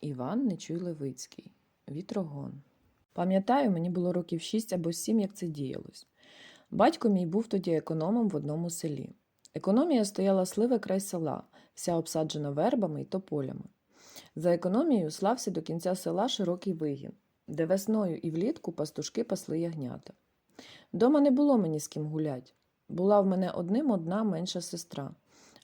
Іван Нечуй Левицький. Вітрогон. Пам'ятаю, мені було років шість або сім, як це діялось. Батько мій був тоді економом в одному селі. Економія стояла сливе край села, вся обсаджена вербами й тополями. За економією слався до кінця села широкий вигін, де весною і влітку пастушки пасли ягнята. Дома не було мені з ким гулять. Була в мене одним одна менша сестра,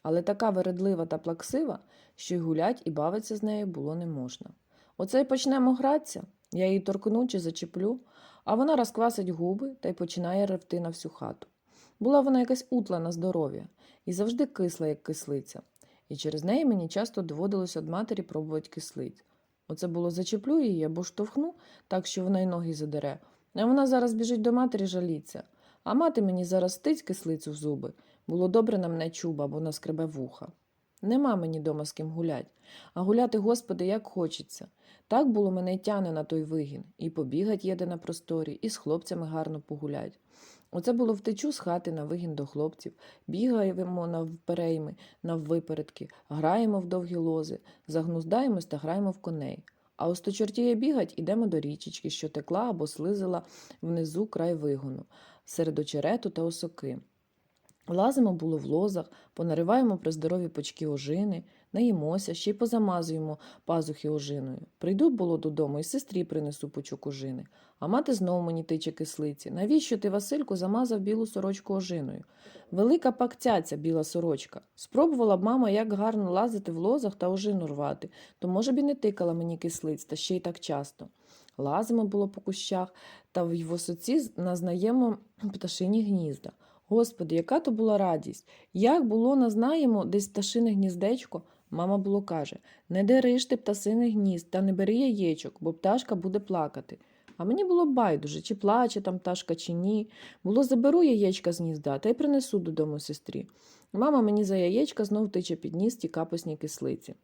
але така вередлива та плаксива, що й гулять і бавитися з нею було не можна. Оце й почнемо гратися, я її торкну чи зачеплю, а вона розквасить губи та й починає ревти на всю хату. Була вона якась утла на здоров'я і завжди кисла, як кислиця, і через неї мені часто доводилось від матері пробувати кислиць. Оце було зачеплю її або штовхну, так що вона й ноги задере, а вона зараз біжить до матері жаліться. А мати мені зараз стить кислицю в зуби. Було добре на мене чуба, бо наскребе вуха. Нема мені дома з ким гулять, а гуляти, господи, як хочеться. Так було мене тяне на той вигін, і побігать єде на просторі, і з хлопцями гарно погулять. Оце було втечу з хати на вигін до хлопців, бігаємо навперейми, наввипередки, граємо в довгі лози, загнуздаємось та граємо в коней. А ось то чортіє бігать, ідемо до річечки, що текла або слизила внизу край вигону, серед очерету та осоки. Лазимо було в лозах, понариваємо при здорові почки ожини, наїмося, ще й позамазуємо пазухи ожиною. Прийду було додому і сестрі принесу пучок ожини. А мати знову мені тиче кислиці. Навіщо ти, Васильку, замазав білу сорочку ожиною? Велика пакцяця біла сорочка. Спробувала б мама, як гарно лазити в лозах та ожину рвати, то, може б, і не тикала мені кислиць, та ще й так часто. Лазимо було по кущах, та в висоці назнаємо пташині гнізда. Господи, яка то була радість! Як було назнаємо десь пташине гніздечко, мама було каже не дериш ти птасине гнізд та не бери яєчок, бо пташка буде плакати. А мені було байдуже, чи плаче там пташка, чи ні. Було заберу яєчка з гнізда та й принесу додому сестрі. Мама мені за яєчка знов тиче під ніс ті капусні кислиці.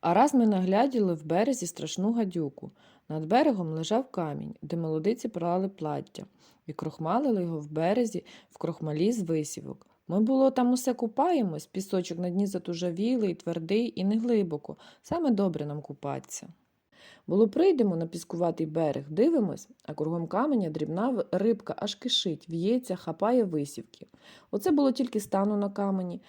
А раз ми нагляділи в березі страшну гадюку. Над берегом лежав камінь, де молодиці прали плаття, і крохмалили його в березі в крохмалі з висівок. Ми, було, там усе купаємось, пісочок на дні затужавілий, твердий і не глибоко, саме добре нам купатися. Було прийдемо на піскуватий берег, дивимось, а кругом каменя дрібна рибка аж кишить, в'ється, хапає висівки. Оце було тільки стану на камені.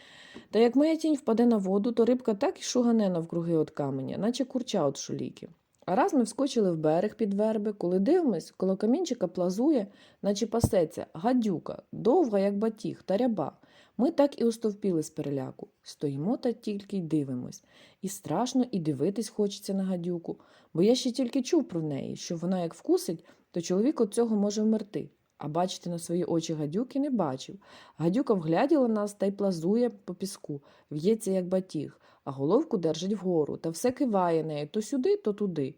Та як моя тінь впаде на воду, то рибка так і шугане навкруги від каменя, наче курча від шуліки. А раз ми вскочили в берег під верби, коли дивимось, коло камінчика плазує, наче пасеться, гадюка, довга, як батіг, та ряба. Ми так і остовпіли з переляку. Стоїмо та тільки й дивимось. І страшно, і дивитись хочеться на гадюку, бо я ще тільки чув про неї, що вона як вкусить, то чоловік від цього може вмерти. А бачити на свої очі гадюки не бачив. Гадюка вгляділа нас та й плазує по піску, в'ється, як батіг, а головку держить вгору та все киває нею то сюди, то туди.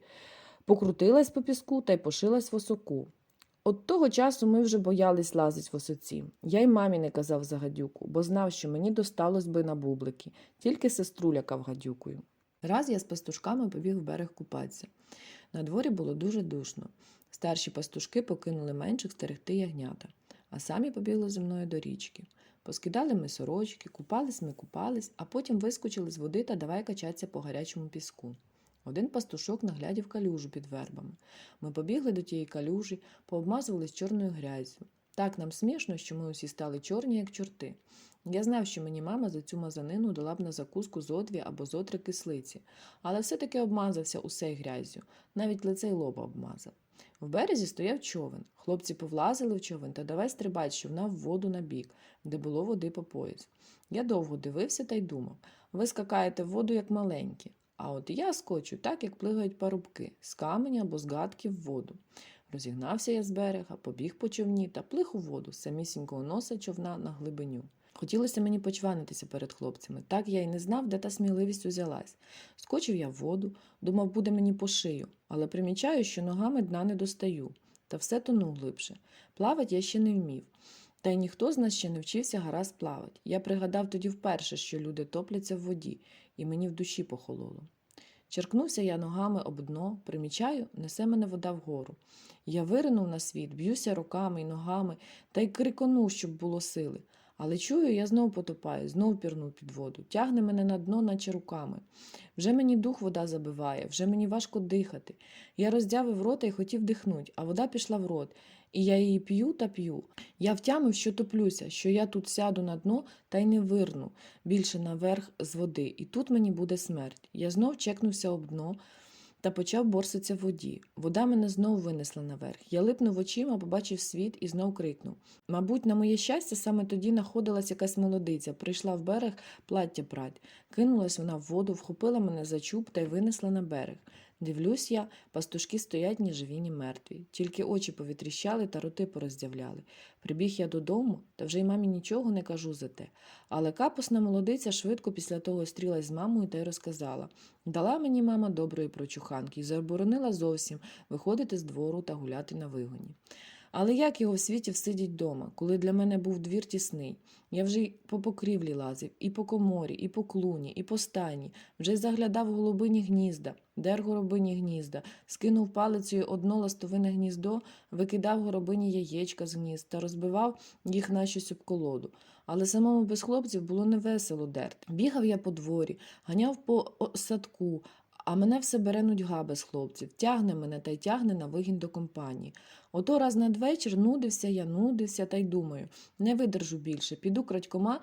Покрутилась по піску та й пошилась в осоку. От того часу ми вже боялись лазить в осоці. Я й мамі не казав за гадюку, бо знав, що мені досталось би на бублики, тільки сестру лякав гадюкою. Раз я з пастушками побіг в берег купатися. На дворі було дуже душно. Старші пастушки покинули менших стерегти ягнята, а самі побігли зі мною до річки. Поскидали ми сорочки, купались ми купались, а потім вискочили з води та давай качатися по гарячому піску. Один пастушок наглядів калюжу під вербами. Ми побігли до тієї калюжі, пообмазувались чорною грязю. Так нам смішно, що ми усі стали чорні, як чорти. Я знав, що мені мама за цю мазанину дала б на закуску зо дві або зо три кислиці, але все-таки обмазався усе грязю, навіть лице й лоба обмазав. В березі стояв човен. Хлопці повлазили в човен та давай стрибать, що в воду на бік, де було води по пояс. Я довго дивився та й думав ви скакаєте в воду, як маленькі. А от я скочу так, як плигають парубки, з каменя або з гадки в воду. Розігнався я з берега, побіг по човні та плих у воду самісінького носа човна на глибиню. Хотілося мені почванитися перед хлопцями, так я й не знав, де та сміливість узялась. Скочив я в воду, думав, буде мені по шию, але примічаю, що ногами дна не достаю, та все тону глибше. Плавать я ще не вмів. Та й ніхто з нас ще не вчився гаразд плавати. Я пригадав тоді вперше, що люди топляться в воді, і мені в душі похололо. Черкнувся я ногами об дно, примічаю, несе мене вода вгору. Я виринув на світ, б'юся руками й ногами та й криконув, щоб було сили. Але чую, я знов потопаю, знов пірну під воду, тягне мене на дно, наче руками. Вже мені дух вода забиває, вже мені важко дихати. Я роздявив рота і хотів дихнуть, а вода пішла в рот, і я її п'ю та п'ю. Я втямив, що топлюся, що я тут сяду на дно та й не вирну більше наверх з води, і тут мені буде смерть. Я знов чекнувся об дно та почав борситися в воді. Вода мене знов винесла наверх. Я липнув очима, побачив світ і знов крикнув. Мабуть, на моє щастя, саме тоді находилась якась молодиця, прийшла в берег плаття прать. Кинулась вона в воду, вхопила мене за чуб та й винесла на берег. Дивлюсь я, пастушки стоять ні живі, ні мертві. Тільки очі повітріщали та роти пороздявляли. Прибіг я додому, та вже й мамі нічого не кажу за те. Але капусна молодиця швидко після того стрілась з мамою та й розказала. Дала мені мама доброї прочуханки і заборонила зовсім виходити з двору та гуляти на вигоні. Але як його в світі всидіть дома, коли для мене був двір тісний? Я вже й по покрівлі лазив, і по коморі, і по клуні, і по стайні, вже й заглядав голубині гнізда, дер горобині гнізда, скинув палицею одно ластовине гніздо, викидав горобині яєчка з гнізд та розбивав їх на щось об колоду. Але самому без хлопців було невесело дерти. Бігав я по дворі, ганяв по садку, а мене все бере нудьга без хлопців, тягне мене та й тягне на вигін до компанії. Ото раз надвечір нудився я, нудився та й думаю, не видержу більше, піду крадькома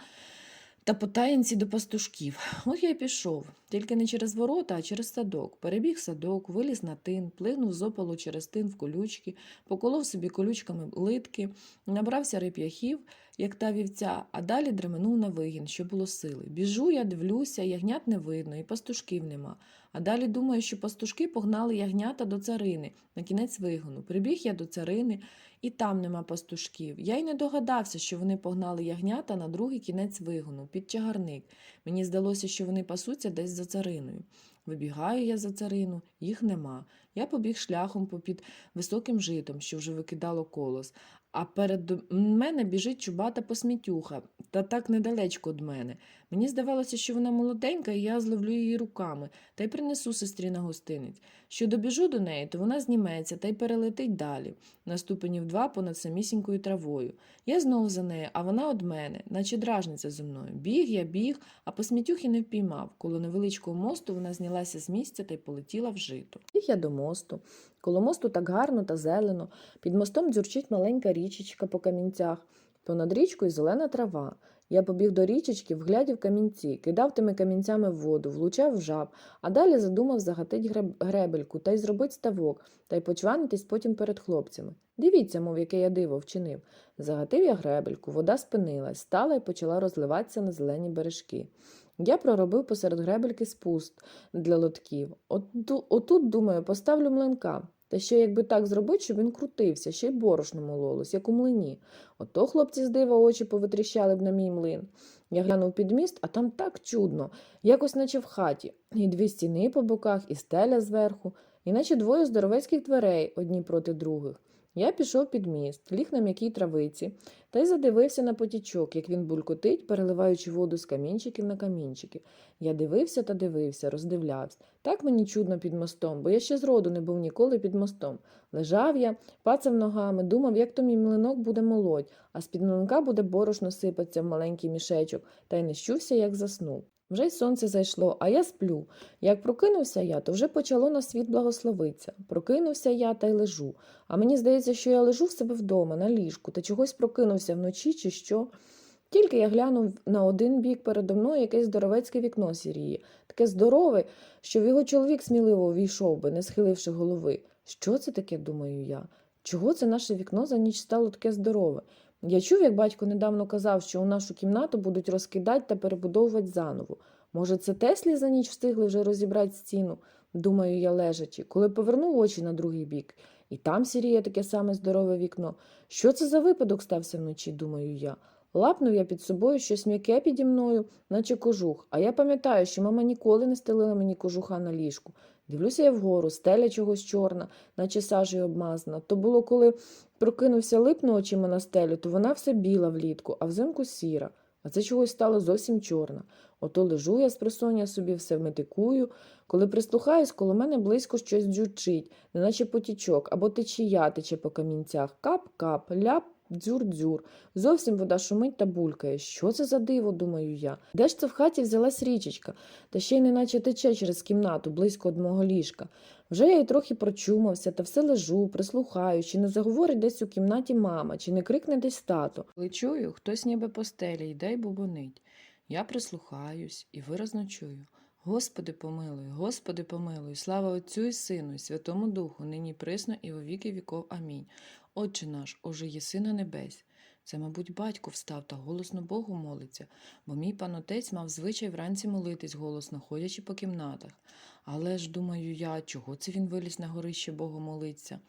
та по таїнці до пастушків. От я й пішов, тільки не через ворота, а через садок. Перебіг садок, виліз на тин, плигнув з опалу через тин в колючки, поколов собі колючками литки, набрався реп'яхів, як та вівця, а далі дременув на вигін, що було сили. Біжу я, дивлюся, ягнят не видно, і пастушків нема. А далі думаю, що пастушки погнали ягнята до царини на кінець вигону. Прибіг я до царини, і там нема пастушків. Я й не догадався, що вони погнали ягнята на другий кінець вигону, під чагарник. Мені здалося, що вони пасуться десь за цариною. Вибігаю я за царину, їх нема. Я побіг шляхом попід високим житом, що вже викидало колос. А перед мене біжить чубата посмітюха, та так недалечко від мене. Мені здавалося, що вона молоденька, і я зловлю її руками та й принесу сестрі на гостинець. Що добіжу до неї, то вона зніметься та й перелетить далі, на ступенів два понад самісінькою травою. Я знову за нею, а вона од мене, наче дражниця зі мною. Біг я біг, а посмітюхи не впіймав. Коло невеличкого мосту вона знялася з місця та й полетіла в жито. Біг я до мосту. Коло мосту так гарно та зелено. Під мостом дзюрчить маленька річечка по камінцях. Понад річкою зелена трава. Я побіг до річечки, вглядів камінці, кидав тими камінцями в воду, влучав в жаб, а далі задумав загатить греб- гребельку та й зробить ставок, та й почванитись потім перед хлопцями. Дивіться, мов, яке я диво вчинив. Загатив я гребельку, вода спинилась, стала і почала розливатися на зелені бережки. Я проробив посеред гребельки спуст для лотків. Оту- Отут, думаю, поставлю млинка. Та ще якби так зробити, щоб він крутився, ще й борошно мололось, як у млині. Ото хлопці з дива очі повитріщали б на мій млин. Я глянув під міст, а там так чудно, якось наче в хаті. І дві стіни по боках, і стеля зверху, і наче двоє здоровецьких дверей одні проти других. Я пішов під міст, ліг на м'якій травиці та й задивився на потічок, як він булькотить, переливаючи воду з камінчиків на камінчики. Я дивився та дивився, роздивлявся. Так мені чудно під мостом, бо я ще зроду не був ніколи під мостом. Лежав я, пацав ногами, думав, як то мій млинок буде молоть, а з-під млинка буде борошно сипатися в маленький мішечок, та й не щувся, як заснув. Вже й сонце зайшло, а я сплю. Як прокинувся я, то вже почало на світ благословитися. Прокинувся я та й лежу. А мені здається, що я лежу в себе вдома, на ліжку, та чогось прокинувся вночі чи що. Тільки я глянув на один бік передо мною якесь здоровецьке вікно сіріє, таке здорове, що в його чоловік сміливо увійшов би, не схиливши голови. Що це таке, думаю я? Чого це наше вікно за ніч стало таке здорове? Я чув, як батько недавно казав, що у нашу кімнату будуть розкидати та перебудовувати заново. Може, це Теслі за ніч встигли вже розібрати стіну, думаю я лежачи, коли повернув очі на другий бік. І там сіріє таке саме здорове вікно. Що це за випадок стався вночі, думаю я. Лапнув я під собою щось м'яке піді мною, наче кожух. А я пам'ятаю, що мама ніколи не стелила мені кожуха на ліжку. Дивлюся я вгору, стеля чогось чорна, наче сажею обмазана. То було, коли прокинувся липну очима на стелю, то вона все біла влітку, а взимку сіра. А це чогось стало зовсім чорна. Ото лежу я з присоння собі все метикую. Коли прислухаюсь, коло мене близько щось джучить, неначе потічок, або течія тече по камінцях. Кап-кап, ляп, дзюр-дзюр. Зовсім вода шумить та булькає. Що це за диво, думаю я. Де ж це в хаті взялась річечка, та ще й неначе тече через кімнату, близько від мого ліжка. Вже я й трохи прочумався, та все лежу, прислухаю, чи не заговорить десь у кімнаті мама, чи не крикне десь тато. Коли чую, хтось ніби по стелі йде й бубонить. Я прислухаюсь і виразно чую. Господи помилуй, Господи помилуй, слава Отцю і Сину, і Святому Духу, нині присно і во віки віков. Амінь. Отче наш, уже єси на небесь. Це, мабуть, батько встав та голосно Богу молиться, бо мій пан отець мав звичай вранці молитись голосно, ходячи по кімнатах. Але ж, думаю я, чого це він виліз на горище Богу молиться?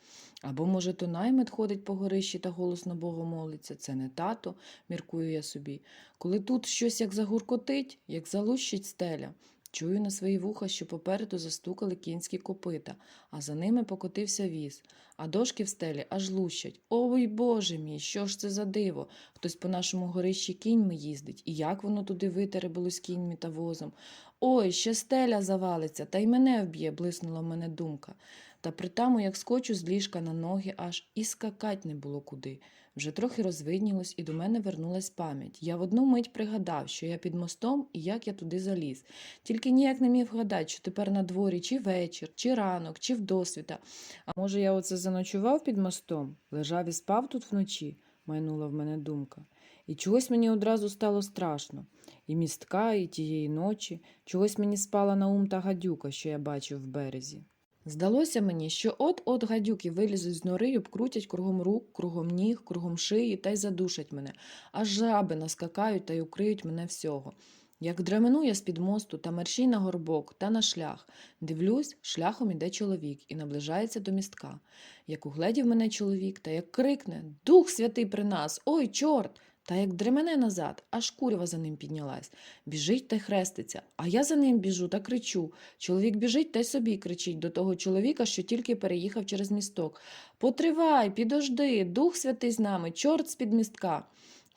Або, може, то наймит ходить по горищі та голосно Богу молиться. Це не тато, міркую я собі. Коли тут щось як загуркотить, як залущить стеля. Чую на свої вуха, що попереду застукали кінські копита, а за ними покотився віз, а дошки в стелі аж лущать. Ой Боже мій, що ж це за диво? Хтось по нашому горищі кіньми їздить, і як воно туди витеребило з кіньми та возом. Ой, ще стеля завалиться, та й мене вб'є, блиснула в мене думка. Та при тому, як скочу з ліжка на ноги, аж і скакать не було куди. Вже трохи розвиднілось, і до мене вернулась пам'ять. Я в одну мить пригадав, що я під мостом і як я туди заліз. Тільки ніяк не міг вгадати, що тепер на дворі чи вечір, чи ранок, чи вдосвіта. А може, я оце заночував під мостом, лежав і спав тут вночі, майнула в мене думка. І чогось мені одразу стало страшно. І містка, і тієї ночі, чогось мені спала на ум та гадюка, що я бачив в березі. Здалося мені, що от-от гадюки вилізуть з нори й обкрутять кругом рук, кругом ніг, кругом шиї та й задушать мене, аж жаби наскакають та й укриють мене всього. Як дремену я з-під мосту та мерщій на горбок та на шлях, дивлюсь, шляхом іде чоловік і наближається до містка. Як угледів мене чоловік, та як крикне Дух святий при нас! Ой, чорт! Та як дремене назад, аж курява за ним піднялась. Біжить та хреститься, а я за ним біжу та кричу. Чоловік біжить та й собі кричить до того чоловіка, що тільки переїхав через місток. Потривай, підожди, дух святий з нами, чорт з-під містка.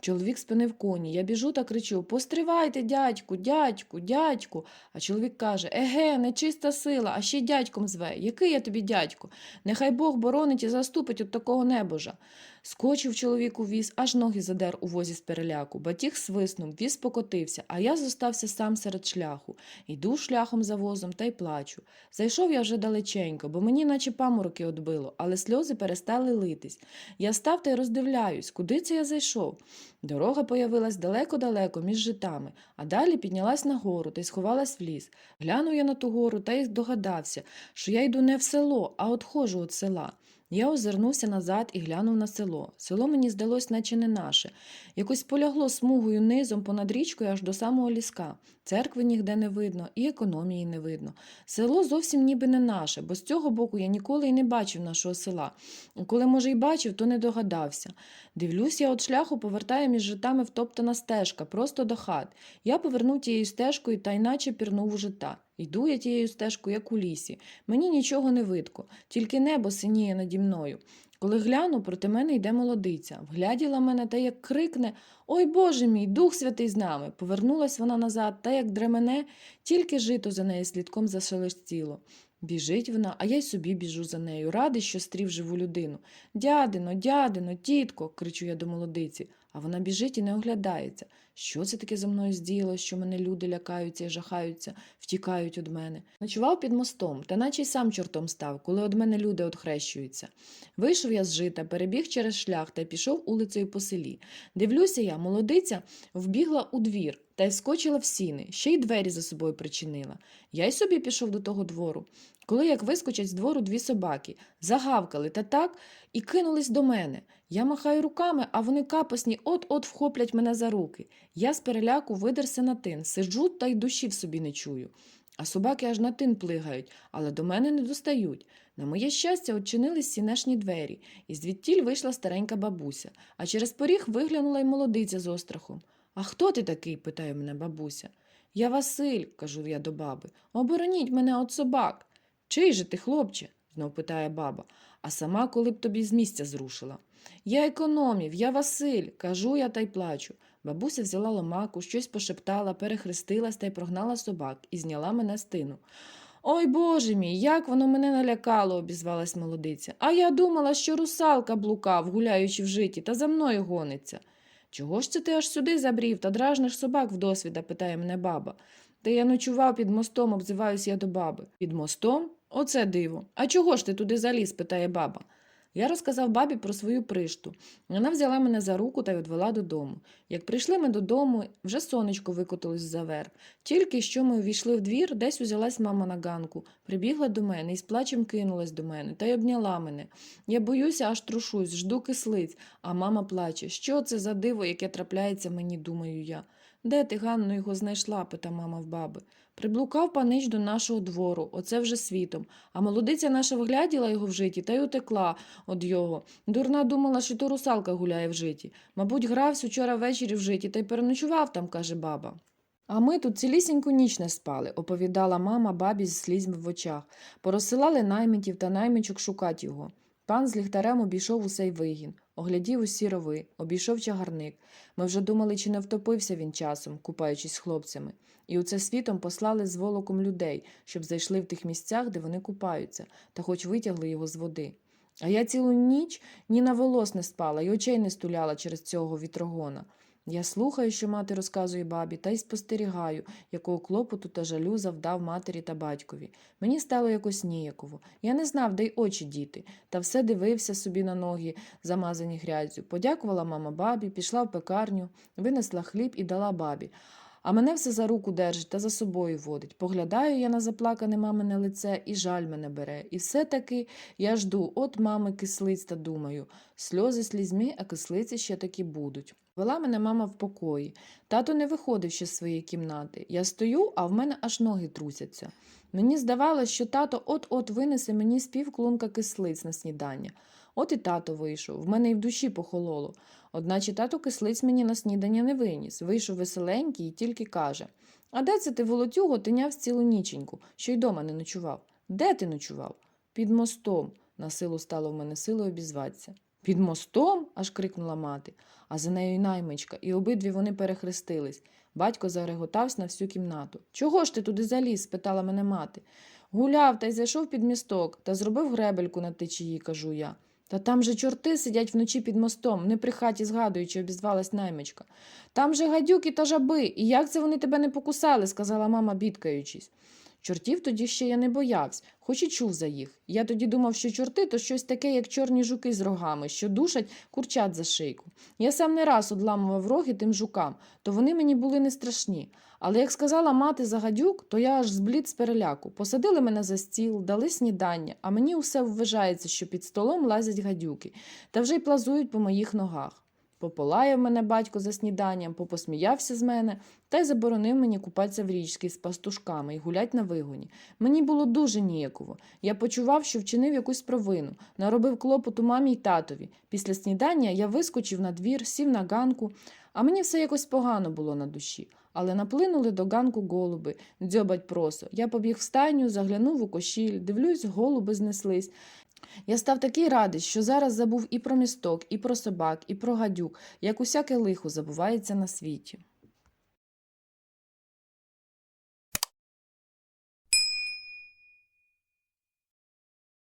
Чоловік спинив коні. Я біжу та кричу Постривайте, дядьку, дядьку, дядьку. А чоловік каже Еге, нечиста сила, а ще дядьком зве. Який я тобі дядько? Нехай Бог боронить і заступить от такого небожа. Скочив чоловік у віз, аж ноги задер у возі з переляку. Батіг свиснув, віз покотився, а я зостався сам серед шляху. Йду шляхом за возом та й плачу. Зайшов я вже далеченько, бо мені наче памороки одбило, але сльози перестали литись. Я став та й роздивляюсь, куди це я зайшов. Дорога появилась далеко-далеко між житами, а далі піднялась на гору та й сховалась в ліс. Глянув я на ту гору та й догадався, що я йду не в село, а отходжу від села. Я озирнувся назад і глянув на село. Село мені здалось, наче не наше. Якось полягло смугою низом понад річкою аж до самого ліска. Церкви ніде не видно, і економії не видно. Село зовсім ніби не наше, бо з цього боку я ніколи й не бачив нашого села. Коли, може, й бачив, то не догадався. Дивлюсь, я от шляху повертає між житами втоптана стежка, просто до хат. Я повернув тією стежкою та й наче пірнув у жита. Йду я тією стежкою, як у лісі. Мені нічого не видко, тільки небо синіє наді мною. Коли гляну, проти мене йде молодиця. Вгляділа мене та як крикне Ой Боже мій, Дух святий з нами. Повернулась вона назад, та як дремене, тільки жито за нею слідком зашелестіло. Біжить вона, а я й собі біжу за нею, радий, що стрів живу людину. Дядино, дядино, тітко, кричу я до молодиці, а вона біжить і не оглядається. Що це таке за мною здіяло, що мене люди лякаються і жахаються, втікають від мене. Ночував під мостом, та наче й сам чортом став, коли від мене люди одхрещуються. Вийшов я з жита, перебіг через шлях та пішов улицею по селі. Дивлюся я, молодиця вбігла у двір та й скочила в сіни, ще й двері за собою причинила. Я й собі пішов до того двору. Коли як вискочать з двору дві собаки, загавкали та так і кинулись до мене. Я махаю руками, а вони капосні от-от вхоплять мене за руки. Я з переляку видерся на тин, сиджу та й душі в собі не чую. А собаки аж на тин плигають, але до мене не достають. На моє щастя, очинились сінешні двері, і звідтіль вийшла старенька бабуся, а через поріг виглянула й молодиця з острахом. А хто ти такий? питає мене бабуся. Я Василь, кажу я до баби. Обороніть мене від собак. Чий же ти, хлопче? знов питає баба, а сама коли б тобі з місця зрушила. Я економів, я Василь, кажу я та й плачу. Бабуся взяла ломаку, щось пошептала, перехрестилась та й прогнала собак і зняла мене з тину. Ой боже мій, як воно мене налякало, обізвалась молодиця. А я думала, що русалка блукав, гуляючи в житті, та за мною гониться. Чого ж це ти аж сюди забрів та дражниш собак вдосвіда, питає мене баба. Та я ночував під мостом, обзиваюсь я до баби. Під мостом? Оце диво. А чого ж ти туди заліз? питає баба. Я розказав бабі про свою пришту. Вона взяла мене за руку та й відвела додому. Як прийшли ми додому, вже сонечко викотилось за верх. Тільки що ми увійшли в двір, десь узялась мама на ганку, прибігла до мене і з плачем кинулась до мене та й обняла мене. Я боюся, аж трушусь, жду кислиць, а мама плаче. Що це за диво, яке трапляється мені, думаю я. Де ти, Ганно, його знайшла? пита мама в баби. Приблукав панич до нашого двору, оце вже світом. А молодиця наша вгляділа його в житті та й утекла од його. Дурна думала, що то русалка гуляє в житті. Мабуть, грався вчора ввечері в житті та й переночував там, каже баба. А ми тут цілісіньку ніч не спали, оповідала мама бабі з слізьми в очах. Порозсилали наймитів та наймичок шукати його. Пан з ліхтарем обійшов усей вигін, оглядів усі рови, обійшов чагарник. Ми вже думали, чи не втопився він часом, купаючись з хлопцями. І у це світом послали з волоком людей, щоб зайшли в тих місцях, де вони купаються, та хоч витягли його з води. А я цілу ніч ні на волос не спала і очей не стуляла через цього вітрогона. Я слухаю, що мати розказує бабі, та й спостерігаю, якого клопоту та жалю завдав матері та батькові. Мені стало якось ніяково. Я не знав, де й очі діти, та все дивився собі на ноги, замазані грязю. Подякувала мама бабі, пішла в пекарню, винесла хліб і дала бабі. А мене все за руку держить та за собою водить. Поглядаю я на заплакане мамине лице, і жаль мене бере. І все-таки я жду от мами кислиць та думаю, сльози слізьми, а кислиці ще таки будуть. Вела мене мама в покої. Тато не виходив ще з своєї кімнати. Я стою, а в мене аж ноги трусяться. Мені здавалося, що тато от-от винесе мені з півклунка кислиць на снідання. От і тато вийшов, в мене й в душі похололо. Одначе тато кислиць мені на снідання не виніс. Вийшов веселенький і тільки каже А де це ти волотюго тиняв цілу ніченьку, що й дома не ночував? Де ти ночував? Під мостом. На силу стало в мене силою обізватися. Під мостом? аж крикнула мати, а за нею й наймичка, і обидві вони перехрестились. Батько зареготався на всю кімнату. Чого ж ти туди заліз? спитала мене мати. Гуляв та й зайшов під місток та зробив гребельку на течії, кажу я. Та там же чорти сидять вночі під мостом, не при хаті згадуючи, обізвалась наймичка. Там же гадюки та жаби, і як це вони тебе не покусали, сказала мама, бідкаючись. Чортів тоді ще я не боявся, хоч і чув за їх. Я тоді думав, що чорти то щось таке, як чорні жуки з рогами, що душать курчат за шийку. Я сам не раз одламував роги тим жукам, то вони мені були не страшні. Але як сказала мати за гадюк, то я аж зблід з переляку. Посадили мене за стіл, дали снідання, а мені усе вважається, що під столом лазять гадюки, та вже й плазують по моїх ногах. Пополаяв мене батько за сніданням, попосміявся з мене та й заборонив мені купатися в річці з пастушками і гулять на вигоні. Мені було дуже ніяково. Я почував, що вчинив якусь провину, наробив клопоту мамі й татові. Після снідання я вискочив на двір, сів на ганку, а мені все якось погано було на душі. Але наплинули до ганку голуби, дзьобать просо. Я побіг в стайню, заглянув у кошіль, дивлюсь, голуби знеслись. Я став такий радий, що зараз забув і про місток, і про собак, і про гадюк, як усяке лихо забувається на світі.